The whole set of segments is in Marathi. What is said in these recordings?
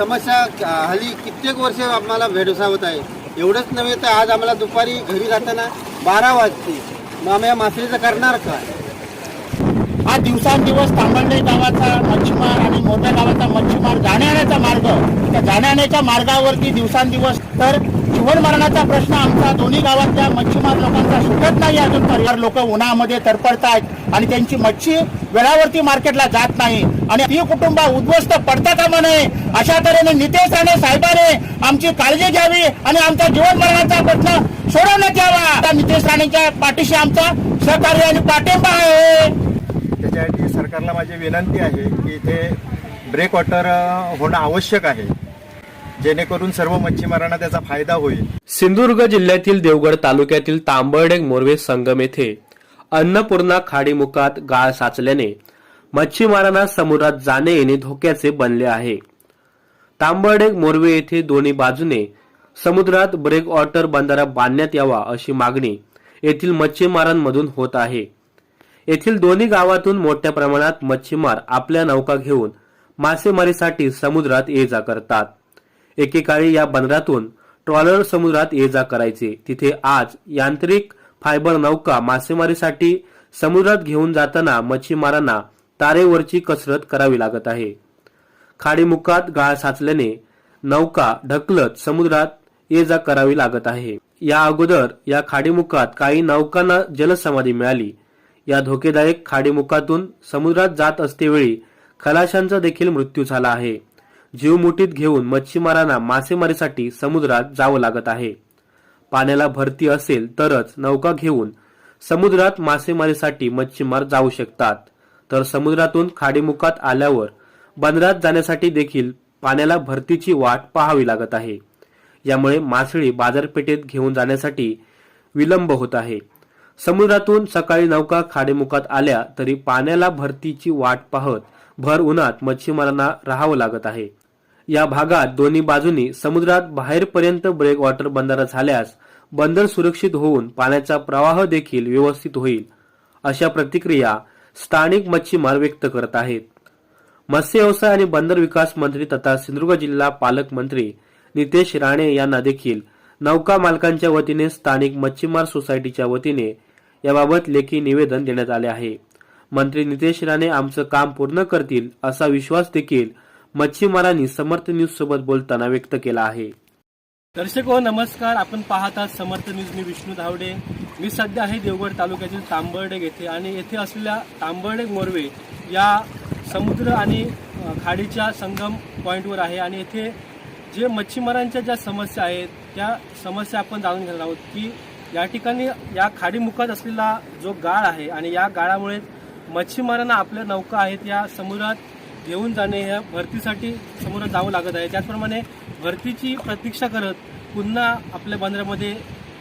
समस्या हल्ली कित्येक वर्ष आम्हाला भेडसावत आहे. एवढंच नव्हे तर आज आम्हाला दुपारी घरी जाताना बारा वाजते मग आम्ही या मासळीचं करणार काय हा दिवसांदिवस तांबर्डे गावाचा मच्छीमार आणि मोठ्या गावाचा मच्छीमार जाण्याचा मार्ग त्या जाण्याच्या मार्गावरती दिवसांदिवस तर जीवन मरणाचा प्रश्न आमचा दोन्ही गावातल्या मच्छीमार लोकांचा सुटत नाही अजून परिवार लोक उन्हामध्ये तरपडतायत आणि त्यांची मच्छी वेळावरती मार्केटला जात नाही. आणि ती कुटुंब उद्ध्वस्त पडता कामा नये अशा तऱ्हेने नितेश राणे साहेबाने आमची काळजी घ्यावी आणि आमचा जीवन मरणाचा प्रश्न सोडवण्यात यावा. आता नितेश राणेच्या पाठीशी आमचा सहकार्य आणि पाठिंबा आहे. त्याच्यासाठी सरकारला माझी विनंती आहे की इथे ब्रेक वॉटर होणं आवश्यक आहे. जेणेकरून सर्व मच्छीमारांना त्याचा फायदा होईल. सिंधुदुर्ग जिल्ह्यातील देवगड तालुक्यातील तांबर्डेग मोरवे संगम येथे अन्नपूर्णा खाडीमुखात गाळ साचल्याने मच्छीमारांना समुद्रात जाणे येणे धोक्याचे बनले आहे. तांबर्डेग मोरवे येथे दोन्ही बाजूने समुद्रात ब्रेक वॉटर बंधारा बांधण्यात यावा अशी मागणी येथील मच्छीमारांमधून होत आहे. येथील दोन्ही गावातून मोठ्या प्रमाणात मच्छीमार आपल्या नौका घेऊन मासेमारीसाठी समुद्रात ये जा करतात. एकेकाळी या बंदरातून ट्रॉलर समुद्रात ये जा करायचे. तिथे आज यांत्रिक फायबर नौका मासेमारीसाठी समुद्रात घेऊन जाताना मच्छीमारांना तारेवरची कसरत करावी लागत आहे. खाडीमुखात गाळ साचल्याने नौका ढकलत समुद्रात ये जा करावी लागत आहे. या अगोदर या खाडीमुखात काही नौकांना जलसमाधी मिळाली. या धोकेदायक खाडीमुखातून समुद्रात जात असतेवेळी खलाशांचा देखील मृत्यू झाला आहे. जीव मुठीत घेऊन मच्छीमारांना मासेमारीसाठी समुद्रात जावं लागत आहे. पाण्याला भरती असेल तरच नौका घेऊन समुद्रात मासेमारीसाठी मच्छीमार जाऊ शकतात. तर समुद्रातून खाडीमुखात आल्यावर बंदरात जाण्यासाठी देखील पाण्याला भरतीची वाट पाहावी लागत आहे. यामुळे मासळी बाजारपेठेत घेऊन जाण्यासाठी विलंब होत आहे. समुद्रातून सकाळी नौका खाडीमुखात आल्या तरी पाण्याला भरतीची वाट पाहत भर उन्हात मच्छीमारांना राहावं लागत आहे. या भागात दोन्ही बाजूनी समुद्रात बाहेरपर्यंत ब्रेक वॉटर बंधारा झाल्यास बंदर सुरक्षित होऊन पाण्याचा प्रवाह देखील व्यवस्थित होईल अशा प्रतिक्रिया स्थानिक मच्छीमार व्यक्त करत आहेत. मत्स्य व्यवसाय आणि बंदर विकास मंत्री तथा सिंधुदुर्ग जिल्हा पालकमंत्री नितेश राणे यांना देखील नौका मालकांच्या वतीने स्थानिक मच्छीमार सोसायटीच्या वतीने याबाबत लेखी निवेदन देण्यात आले आहे. मंत्री नितेश राणे आमचं काम पूर्ण करतील असा विश्वास देखील मच्छीमारांनी समर्थ न्यूज सोबत बोलताना व्यक्त केला आहे. दर्शक हो नमस्कार. आपण पाहत आहात समर्थ न्यूज मी विष्णू धावडे. मी सध्या आहे देवगड तालुक्यातील तांबर्डेग येथे आणि येथे असलेल्या तांबर्डेग मोरवे या समुद्र आणि खाडीच्या संगम पॉईंटवर आहे आणि येथे जे मच्छीमारांच्या ज्या समस्या आहेत त्या समस्या आपण जाणून घेणार आहोत की या ठिकाणी या खाडीमुखात असलेला जो गाळ आहे आणि या गाळामुळे मच्छीमारांना आपल्या नौका आहेत या समुद्रात येऊन जाणे ह्या भरतीसाठी समोर जावं लागत आहे. त्याचप्रमाणे भरतीची प्रतीक्षा करत पुन्हा आपल्या बंदरामध्ये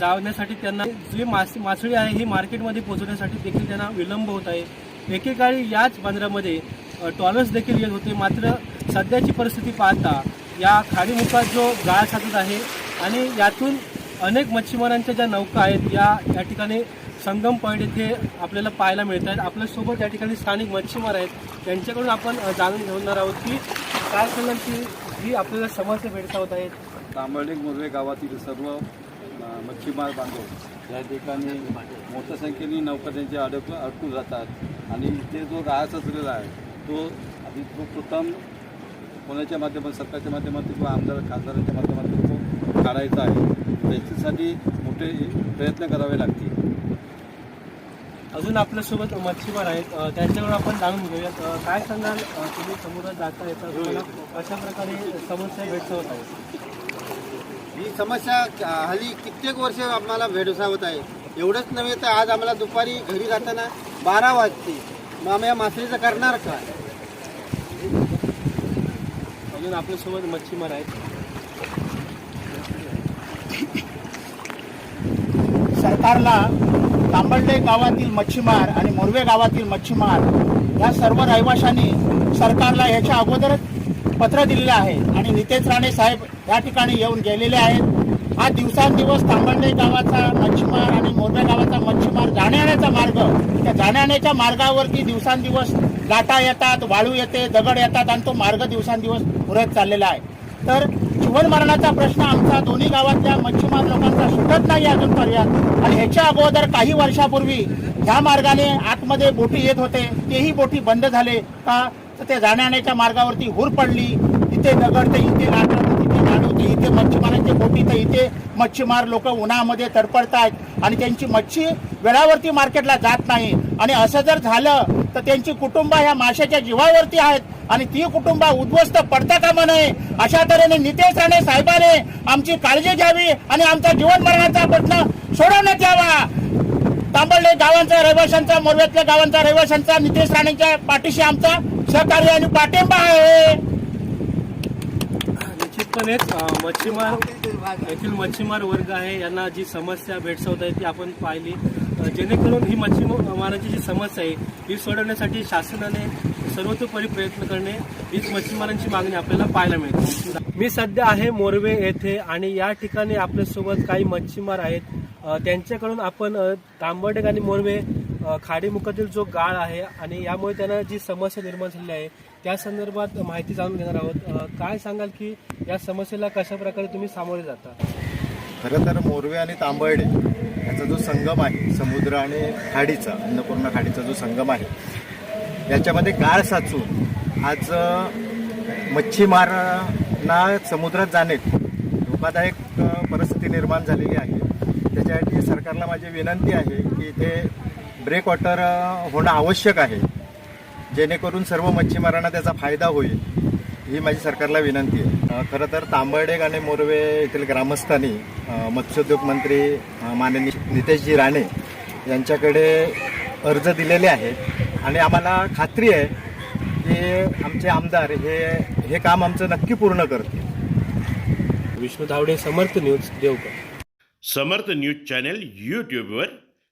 जाण्यासाठी त्यांना जी मास मासळी आहे ही मार्केटमध्ये पोहोचवण्यासाठी देखील त्यांना विलंब होत आहे. एकेकाळी याच बंदरामध्ये टॉलर्स देखील येत होते. मात्र सध्याची परिस्थिती पाहता या खाडीमुखात जो गाळ साधत आहे आणि यातून अनेक मच्छीमारांच्या ज्या नौका आहेत या या ठिकाणी संगम पॉईंट इथे आपल्याला पाहायला मिळत आहेत. आपल्यासोबत या ठिकाणी स्थानिक मच्छीमार आहेत. त्यांच्याकडून आपण जाणून घेणार आहोत की काय सांगाल की जी आपल्याला समस्या भेडसावत आहेत. तांबर्डे मुरवे गावातील सर्व मच्छीमार बांधव या ठिकाणी मोठ्या संख्येने नौका अडक अडकून जातात. आणि इथे जो राहा सचलेला आहे तो आधी तो प्रथम कोणाच्या माध्यमातून सरकारच्या माध्यमातून किंवा आमदार खासदारांच्या माध्यमातून तो काढायचा आहे. त्याच्यासाठी मोठे प्रयत्न करावे लागतील. अजून आपल्यासोबत मच्छीमार आहेत. अ, त्यांच्याकडून आपण जाणून घेऊयात. काय सांगाल? तुम्ही समुद्रात जाता येता तुम्हाला कशा प्रकारे समस्या भेडसावत आहेत? ही समस्या हल्ली कित्येक वर्ष आम्हाला भेडसावत आहे. एवढंच नव्हे तर आज आम्हाला दुपारी घरी जाताना बारा वाजते. मग आम्ही या मासळीचं करणार काय अजून आपल्यासोबत मच्छीमार आहेत. सरकारला तांबर्डे गावातील मच्छीमार आणि मोरवे गावातील मच्छीमार या सर्व रहिवाशांनी सरकारला याच्या अगोदरच पत्र दिलेले आहे आणि नितेश राणे साहेब या ठिकाणी येऊन गेलेले आहेत. हा दिवसांदिवस तांबर्डे गावाचा मच्छीमार आणि मोरवे गावाचा मच्छीमार जाण्याचा मार्ग त्या जाण्याच्या मार्गावरती दिवसांदिवस लाटा येतात वाळू येते दगड येतात आणि तो मार्ग दिवसांदिवस पुरत चाललेला आहे. तर जीवन मरणाचा प्रश्न आमचा दोन्ही गावातल्या मच्छीमार लोकांचा सुटत नाही अजूनपर्यंत आणि ह्याच्या अगोदर काही वर्षापूर्वी ह्या मार्गाने आतमध्ये बोटी येत होते. तेही बोटी बंद झाले का? तर ते जाण्याच्या मार्गावरती हूर पडली. इथे दगड ते इथे लाटत तिथे लाडू इथे मच्छीमारांची बोटी तर इथे मच्छीमार लोक उन्हामध्ये तडपडतायत आणि त्यांची मच्छी वेळावरती मार्केटला जात नाही. आणि असं जर झालं तर त्यांची कुटुंब ह्या माशाच्या जीवावरती आहेत आणि ती कुटुंब उद्ध्वस्त पडता कामा नये. अशा तऱ्हेने नितेश राणे साहेबाने आमची काळजी घ्यावी आणि आमचा जीवन मरणाचा प्रश्न सोडवण्यात यावा. तांबडले गावांचा रहिवाशांचा मोरव्यातल्या गावांचा रहिवाशांचा नितेश राणेंच्या पाठीशी आमचा सहकार्य आणि पाठिंबा आहे. आपण एक मच्छीमार येथील मच्छीमार वर्ग आहे. यांना जी समस्या भेडसवत आहे ती आपण पाहिली. जेणेकरून ही मच्छीमारांची जी समस्या आहे ही सोडवण्यासाठी शासनाने सर्वतोपरी प्रयत्न करणे हीच मच्छीमारांची मागणी आपल्याला पाहायला मिळते. मी सध्या आहे मोरवे येथे आणि या ठिकाणी आपल्यासोबत काही मच्छीमार आहेत. त्यांच्याकडून आपण तांबडेक आणि मोरवे खाडीमुखातील जो गाळ आहे आणि यामुळे त्यांना जी समस्या निर्माण झालेली आहे त्या संदर्भात माहिती जाणून घेणार आहोत. काय सांगाल की या समस्येला कशा प्रकारे तुम्ही सामोरे जाता? खरं तर मोरवे आणि तांबर्डे याचा जो संगम आहे समुद्र आणि खाडीचा अन्नपूर्णा खाडीचा जो संगम आहे याच्यामध्ये गाळ साचून आज मच्छीमारांना समुद्रात जाणे धोकादायक परिस्थिती निर्माण झालेली आहे. त्याच्यासाठी सरकारला माझी विनंती आहे की इथे ब्रेक वॉटर होणं आवश्यक आहे. जेणेकरून सर्व मच्छीमारांना त्याचा फायदा होईल ही माझी सरकारला विनंती आहे. खरं तर तांबर्डेग आणि मोरवे येथील ग्रामस्थांनी मत्स्योद्योग मंत्री माननीय नितेशजी राणे यांच्याकडे अर्ज दिलेले आहेत. आणि आम्हाला खात्री आहे की आमचे आमदार हे हे काम आमचं नक्की पूर्ण करतील. Vishnu Dhawade Samarth news Deokar Samarth news channel यूट्यूबवर